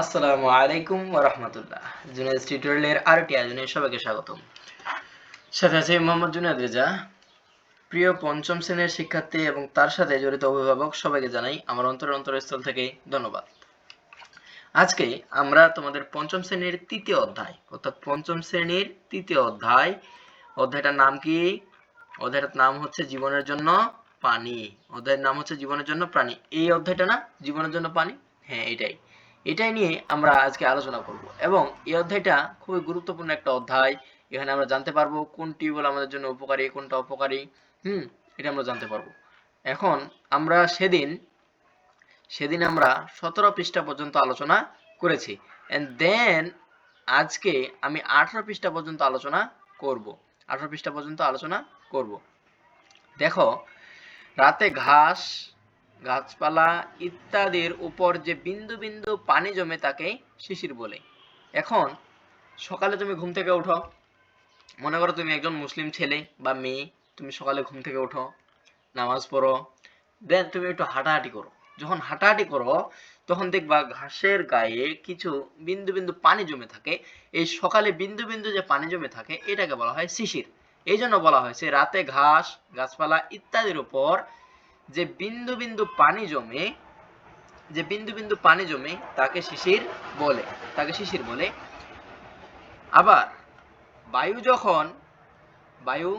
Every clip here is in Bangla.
আসসালামু আলাইকুম রহমতুল্লাহ জুনাইদ টিউটোরিয়ালের আরটি আয়োজনে সবাইকে স্বাগতম। সাথে আছে মোহাম্মদ জুনাইদ রেজা। প্রিয় পঞ্চম শ্রেণির শিক্ষার্থী এবং তার সাথে জড়িত অভিভাবক সবাইকে জানাই আমার অন্তরের অন্তরস্থল থেকে ধন্যবাদ। আজকে আমরা তোমাদের পঞ্চম শ্রেণির তৃতীয় অধ্যায়, অর্থাৎ পঞ্চম শ্রেণির তৃতীয় অধ্যায়। অধ্যায়টার নাম কি? অধ্যায়টার নাম হচ্ছে জীবনের জন্য পানি। অধ্যায়ের নাম হচ্ছে জীবনের জন্য প্রাণী। এই অধ্যায়টা না? জীবনের জন্য পানি? হ্যাঁ এটাই। এটাই নিয়ে আমরা আজকে আলোচনা করব। এবং এই অধ্যায়টা খুবই গুরুত্বপূর্ণ একটা অধ্যায়। এখানে আমরা জানতে পারব কোন টিউবওয়েল আমাদের জন্য উপকারী, কোনটা অপকারী। হুম, এটা আমরা জানতে পারব। এখন আমরা সেদিন সেদিন আমরা সতেরো পৃষ্ঠা পর্যন্ত আলোচনা করেছি। এন্ড দেন আজকে আমি আঠারো পৃষ্ঠা পর্যন্ত আলোচনা করব। আঠারো পৃষ্ঠা পর্যন্ত আলোচনা করব। দেখো, রাতে ঘাস গাছপালা ইত্যাদির উপর যে বিন্দু বিন্দু পানি জমে তাকে শিশির বলে। এখন সকালে তুমি ঘুম থেকে উঠো। মনে করো তুমি একজন মুসলিম ছেলে বা মেয়ে, তুমি সকালে ঘুম থেকে উঠো, নামাজ পড়ো দেন তুমি একটু হাঁটাহাঁটি করো। যখন হাঁটাহাঁটি করো, তখন দেখবা ঘাসের গায়ে কিছু বিন্দু বিন্দু পানি জমে থাকে। এই সকালে বিন্দু বিন্দু যে পানি জমে থাকে, এটাকে বলা হয় শিশির। এই জন্য বলা হয়েছে, রাতে ঘাস, গাছপালা ইত্যাদির উপর যে বিন্দু বিন্দু পানি জমে, যে বিন্দু বিন্দু পানি জমে, তাকে শিশির বলে, তাকে শিশির বলে। আবার বায়ু যখন বায়ু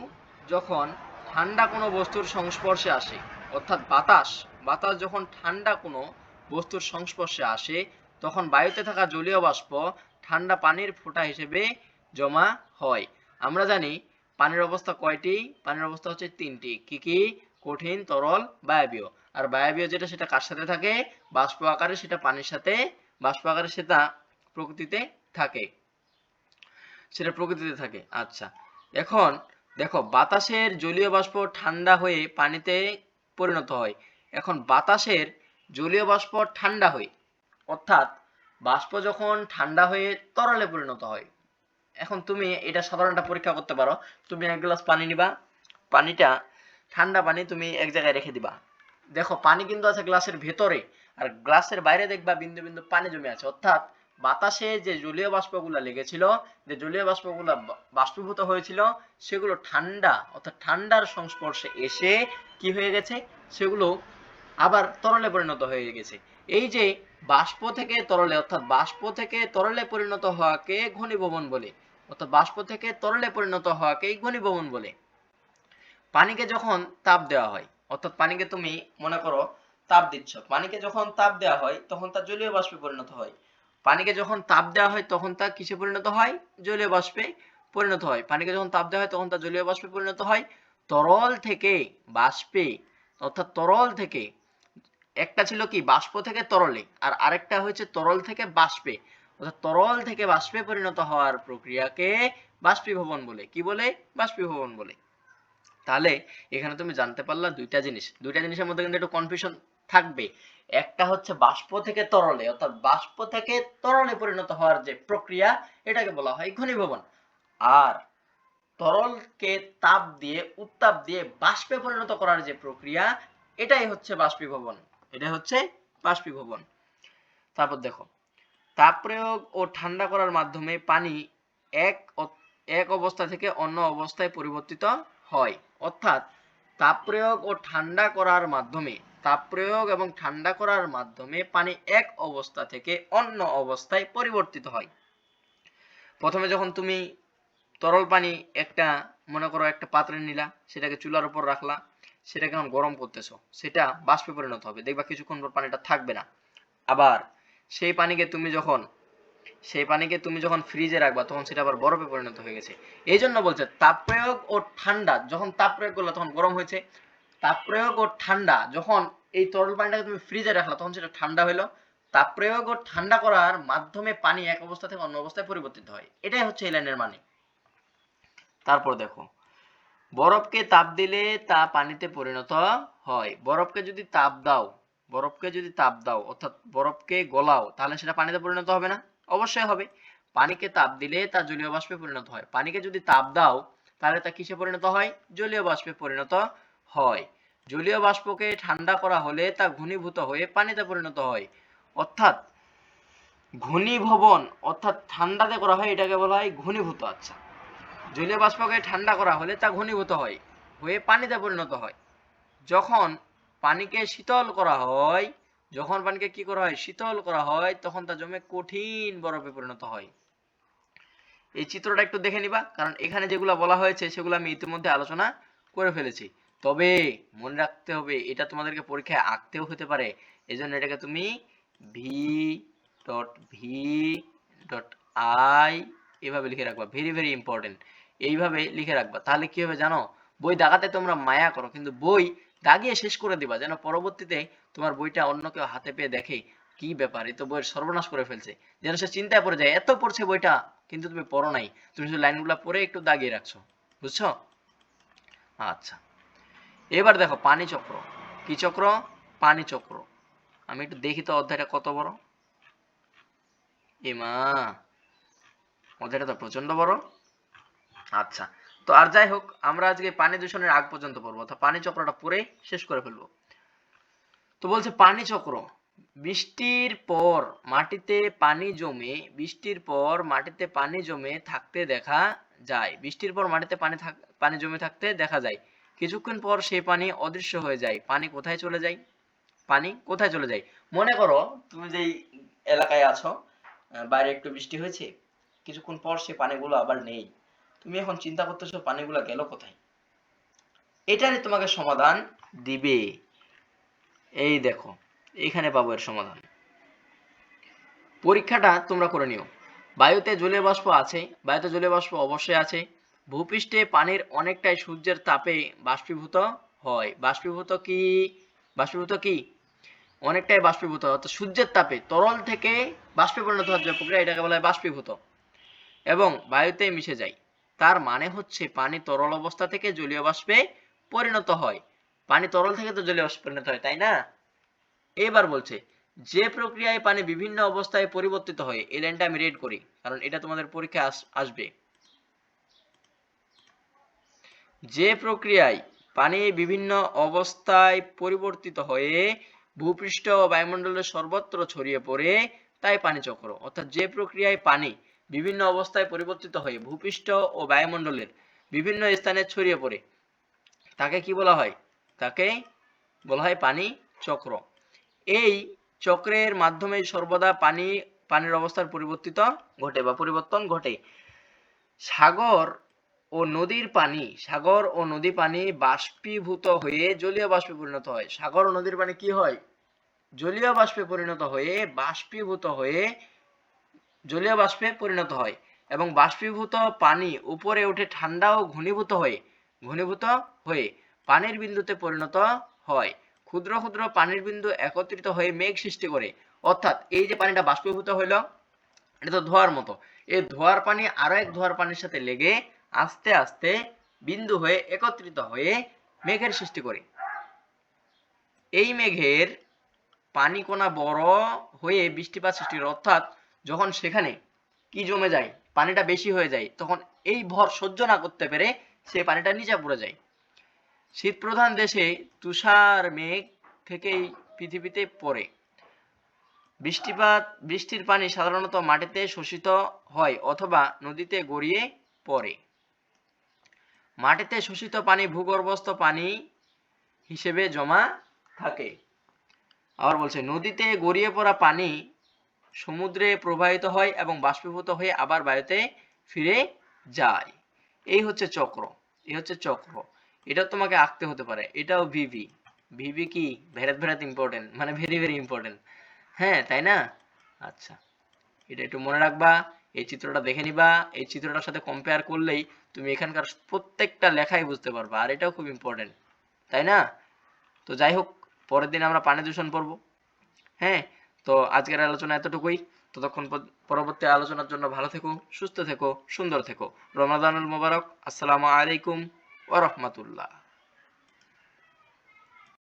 যখন ঠান্ডা কোনো বস্তুর সংস্পর্শে আসে, অর্থাৎ বাতাস বাতাস যখন ঠান্ডা কোনো বস্তুর সংস্পর্শে আসে, তখন বায়ুতে থাকা জলীয় বাষ্প ঠান্ডা পানির ফোঁটা হিসেবে জমা হয়। আমরা জানি পানির অবস্থা কয়টি? পানির অবস্থা হচ্ছে তিনটি। কি কি? কঠিন, তরল, বায়বীয়। আর বায়বীয় যেটা, সেটা কার সাথে থাকে? বাষ্প আকারে সেটা পানির সাথে, বাষ্প আকারে সেটা প্রকৃতিতে থাকে। সেটা প্রকৃতিতে থাকে। আচ্ছা এখন দেখো, বাতাসের জলীয় বাষ্প ঠান্ডা হয়ে পানিতে পরিণত হয়। এখন বাতাসের জলীয় বাষ্প ঠান্ডা হয়ে, অর্থাৎ বাষ্প যখন ঠান্ডা হয়ে তরলে পরিণত হয়, এখন তুমি এটা সাধারণটা পরীক্ষা করতে পারো। তুমি এক গ্লাস পানি নিবা। পানিটা ঠান্ডা পানি তুমি এক জায়গায় রেখে দিবা। দেখো, পানি কিন্তু আছে গ্লাসের ভেতরে, আর গ্লাসের বাইরে দেখবা বিন্দু বিন্দু পানি জমে আছে। অর্থাৎ বাতাসে যে জলীয় বাষ্পগুলো লেগেছিল, যে জলীয় বাষ্পগুলো বাষ্পীভূত হয়েছিল, সেগুলো ঠান্ডা, অর্থাৎ ঠান্ডার সংস্পর্শে এসে কি হয়ে গেছে? সেগুলো আবার তরলে পরিণত হয়ে গেছে। এই যে বাষ্প থেকে তরলে, অর্থাৎ বাষ্প থেকে তরলে পরিণত হওয়াকে ঘনীভবন বলে, অর্থাৎ বাষ্প থেকে তরলে পরিণত হওয়াকে ঘনীভবন বলে। পানিকে যখন তাপ দেওয়া হয়, অর্থাৎ পানিকে তুমি মনে করো তাপ দিচ্ছ, পানিকে যখন তাপ দেওয়া হয়, তখন তা জলীয় বাষ্পে পরিণত হয়। পানিকে যখন তাপ দেওয়া হয়, তখন তা কিসে পরিণত হয়? জলীয় বাষ্পে পরিণত হয়। পানিকে যখন তাপ দেওয়া হয়, তখন তা জলীয় বাষ্পে পরিণত হয়। তরল থেকে বাষ্পে, অর্থাৎ তরল থেকে, একটা ছিল কি? বাষ্প থেকে তরলে, আর আরেকটা হয়েছে তরল থেকে বাষ্পে। অর্থাৎ তরল থেকে বাষ্পে পরিণত হওয়ার প্রক্রিয়াকে বাষ্পীভবন বলে। কি বলে? বাষ্পীভবন বলে। তাহলে এখানে তুমি জানতে পারলা দুইটা জিনিস। দুইটা জিনিসের মধ্যে কিন্তু একটু কনফিউশন থাকবে একটা হচ্ছে বাষ্প থেকে তরলে, অর্থাৎ বাষ্প থেকে তরলে পরিণত হওয়ার যে প্রক্রিয়া, এটাকে বলা হয় ঘনীভবন। আর তরলকে তাপ দিয়ে, উত্তাপ দিয়ে বাষ্পে পরিণত করার যে প্রক্রিয়া, এটাই হচ্ছে বাষ্পীভবন। এটা হচ্ছে বাষ্পীভবন। তারপর দেখো, তাপ প্রয়োগ ও ঠান্ডা করার মাধ্যমে পানি এক এক অবস্থা থেকে অন্য অবস্থায় পরিবর্তিত হয়। অর্থাৎ তাপ প্রয়োগ ও ঠান্ডা করার মাধ্যমে, তাপ প্রয়োগ এবং ঠান্ডা করার মাধ্যমে পানি এক অবস্থা থেকে অন্য অবস্থায় পরিবর্তিত হয়। প্রথমে যখন তুমি তরল পানি একটা, মনে করো একটা পাত্রে নিলা, সেটাকে চুলার উপর রাখলা, সেটাকে এখন গরম করতেছো, সেটা বাষ্পে পরিণত হবে। দেখবা কিছুক্ষণ পর পানিটা থাকবে না। আবার সেই পানিকে তুমি যখন সেই পানিকে তুমি যখন ফ্রিজে রাখবা, তখন সেটা আবার বরফে পরিণত হয়ে গেছে। এই জন্য বলছে, তাপ প্রয়োগ ও ঠান্ডা, যখন তাপ প্রয়োগ করল তখন গরম হয়েছে। তাপ প্রয়োগ ও ঠান্ডা, যখন এই তরল পানিটাকে তুমি ফ্রিজে রাখলা, তখন সেটা ঠান্ডা হলো তাপ প্রয়োগ ও ঠান্ডা করার মাধ্যমে পানি এক অবস্থা থেকে অন্য অবস্থায় পরিবর্তিত হয়। এটাই হচ্ছে এই লাইনের মানে। তারপর দেখো, বরফকে তাপ দিলে তা পানিতে পরিণত হয়। বরফকে যদি তাপ দাও, বরফকে যদি তাপ দাও, অর্থাৎ বরফকে গলাও, তাহলে সেটা পানিতে পরিণত হবে না? অবশ্যই হবে। পানিকে তাপ দিলে তা জলীয় বাষ্পে পরিণত হয়। পানিকে যদি তাপ দাও, তাহলে তা কিসে পরিণত হয়? জলীয় বাষ্পে পরিণত হয়। জলীয় বাষ্পকে ঠান্ডা করা হলে তা ঘনীভূত হয়ে পানিতে পরিণত হয়। অর্থাৎ ঘনীভবন, অর্থাৎ ঠান্ডাতে করা হয়, এটাকে বলা হয় ঘনীভূত। আচ্ছা জলীয় বাষ্পকে ঠান্ডা করা হলে তা ঘনীভূত হয়, হয়ে পানিতে পরিণত হয়। যখন পানিকে শীতল করা হয় যখন পানিকে কি করা হয়? শীতল করা হয়, তখন তা জমে কঠিন বরফে পরিণত হয়। এই চিত্রটা একটু দেখে নিবা, কারণ এখানে যেগুলো বলা হয়েছে, সেগুলো আমি ইতিমধ্যে আলোচনা করে ফেলেছি। তবে মনে রাখতে হবে, এটা তোমাদেরকে পরীক্ষায় আঁকতেও হতে পারে। এজন্য এটাকে তুমি V dot V dot I এভাবে লিখে রাখবা। ভেরি ভেরি ইম্পর্টেন্ট এইভাবে লিখে রাখবা। তাহলে কি হবে জানো? বই দাগাতে তোমরা মায়া করো, কিন্তু বই দাগিয়ে শেষ করে দিবা, যেন পরবর্তীতে তোমার বইটা অন্য কেউ হাতে পেয়ে দেখে, কি ব্যাপার? এই তো বইয়ের সর্বনাশ করে ফেলছে। যেন সে চিন্তায় পড়ে যায়, এত পড়ছে বইটা, কিন্তু তুমি পড়ো নাই। তুমি শুধু লাইনগুলো পড়ে একটু দাগিয়ে রাখছো। বুঝছ? আচ্ছা। এবার দেখো, পানি চক্র। কি চক্র? পানি চক্র। আমি একটু দেখি তো অধ্যায়টা কত বড়। এমা, অধ্যায়টা তো প্রচণ্ড বড়। আচ্ছা। তো আর যাই হোক, আমরা আজকে পানি দূষণের আগ পর্যন্ত পড়ব, অর্থাৎ পানি চক্রটা পরে শেষ করে ফেলব। তো বলছে পানি চক্র। বৃষ্টির পর মাটিতে পানি জমে, বৃষ্টির পর মাটিতে পানি জমে থাকতে দেখা যায়। বৃষ্টির পর মাটিতে পানি পানি জমে থাকতে দেখা যায়। কিছুক্ষণ পর সেই পানি অদৃশ্য হয়ে যায়। পানি কোথায় চলে যায়? পানি কোথায় চলে যায়? মনে করো তুমি যেই এলাকায় আছো বাইরে একটু বৃষ্টি হয়েছে, কিছুক্ষণ পর সে পানিগুলো আবার নেই। তুমি এখন চিন্তা করতেছো পানিগুলো গেল কোথায়? এটারই তোমাকে সমাধান দিবে। এই দেখো, এইখানে পাবো এর সমাধান। পরীক্ষাটা তোমরা করে নিও। বায়ুতে জলীয় বাষ্প আছে বায়ুতে জলীয় বাষ্প অবশ্যই আছে ভূপৃষ্ঠে পানির অনেকটাই সূর্যের তাপে বাষ্পীভূত হয়। বাষ্পীভূত কি? বাষ্পীভূত কি? অনেকটাই বাষ্পীভূত। অর্থাৎ সূর্যের তাপে, তরল থেকে বাষ্পে হওয়ার যে প্রক্রিয়া, এটাকে বলা হয় বাষ্পীভূত। এবং বায়ুতে মিশে যায়। তার মানে হচ্ছে পানি তরল অবস্থা থেকে জলীয় বাষ্পে পরিণত হয়। পানি তরল থেকে তো জলীয় বাষ্পে পরিণত হয়, তাই না? এবার বলছে, যে প্রক্রিয়ায় পানি বিভিন্ন অবস্থায় পরিবর্তিত হয়, এই লাইনটা আমি রেড করি, কারণ এটা তোমাদের পরীক্ষায় আস- আসবে। যে প্রক্রিয়ায় পানি বিভিন্ন অবস্থায় পরিবর্তিত হয়ে ভূপৃষ্ঠ ও বায়ুমণ্ডলের সর্বত্র ছড়িয়ে পড়ে, তাই পানি চক্র, অর্থাৎ যে প্রক্রিয়ায় পানি বিভিন্ন অবস্থায় পরিবর্তিত হয়ে ভূপৃষ্ঠ ও বায়ুমণ্ডলের বিভিন্ন স্থানে ছড়িয়ে পড়ে, তাকে কি বলা হয়? তাকে বলা হয় পানি চক্র। এই চক্রের মাধ্যমে সর্বদা পানি, পানির অবস্থার পরিবর্তিত ঘটে বা পরিবর্তন ঘটে। সাগর ও নদীর পানি, সাগর ও নদী পানি বাষ্পীভূত হয়ে জলীয় বাষ্পে পরিণত হয়। সাগর ও নদীর পানি কি হয়? জলীয় বাষ্পে পরিণত হয়ে বাষ্পীভূত হয়ে জলীয় বাষ্পে পরিণত হয় এবং বাষ্পীভূত পানি উপরে উঠে ঠান্ডা ও ঘনীভূত হয়ে ঘনীভূত হয়ে পানির বিন্দুতে পরিণত হয়। ক্ষুদ্র ক্ষুদ্র পানির বিন্দু একত্রিত হয়ে মেঘ সৃষ্টি করে। অর্থাৎ এই যে পানিটা বাষ্পীভূত হইল, এটা তো ধোয়ার মতো। এই ধোয়ার পানি আরও এক ধোয়ার পানির সাথে লেগে আস্তে আস্তে বিন্দু হয়ে একত্রিত হয়ে মেঘের সৃষ্টি করে। এই মেঘের পানি কোনা বড় হয়ে বৃষ্টিপাত সৃষ্টি করে। অর্থাৎ যখন সেখানে কি জমে যায়, পানিটা বেশি হয়ে যায়, তখন এই ভর সহ্য না করতে পেরে সে পানিটা নিচে পড়ে যায়। শীত প্রধান দেশে তুষার, মেঘ থেকেই পৃথিবীতে পড়ে। বৃষ্টিপাত, বৃষ্টির পানি সাধারণত মাটিতে শোষিত হয় অথবা নদীতে গড়িয়ে পড়ে। মাটিতে শোষিত পানি ভূগর্ভস্থ পানি হিসেবে জমা থাকে। আবার বলছে, নদীতে গড়িয়ে পড়া পানি সমুদ্রে প্রবাহিত হয় এবং বাষ্পীভূত হয়ে আবার বায়ুতে ফিরে যায়। এই হচ্ছে চক্র, এই হচ্ছে চক্র। এটা তোমাকে আঁকতে হতে পারে। এটাও ভিভি ভিভি কি? ভেরাত ভেরাত ইম্পর্টেন্ট মানে ভেরি ভেরি ইম্পর্টেন্ট হ্যাঁ তাই না? আচ্ছা। এটা একটু মনে রাখবা, এই চিত্রটা দেখে নিবা। এই চিত্রটার সাথে কম্পেয়ার করলেই তুমি এখানকার প্রত্যেকটা লেখাই বুঝতে পারবা, আর এটাও খুব ইম্পর্টেন্ট তাই না? তো যাই হোক, পরের দিন আমরা পানি দূষণ পড়ব। হ্যাঁ তো আজকের আলোচনা এতটুকুই। ততক্ষণ পরবর্তী আলোচনার জন্য ভালো থেকো, সুস্থ থেকো, সুন্দর থেকো। রমাদানুল মোবারক। আসসালামু আলাইকুম। ওয়া রাহমাতুল্লাহ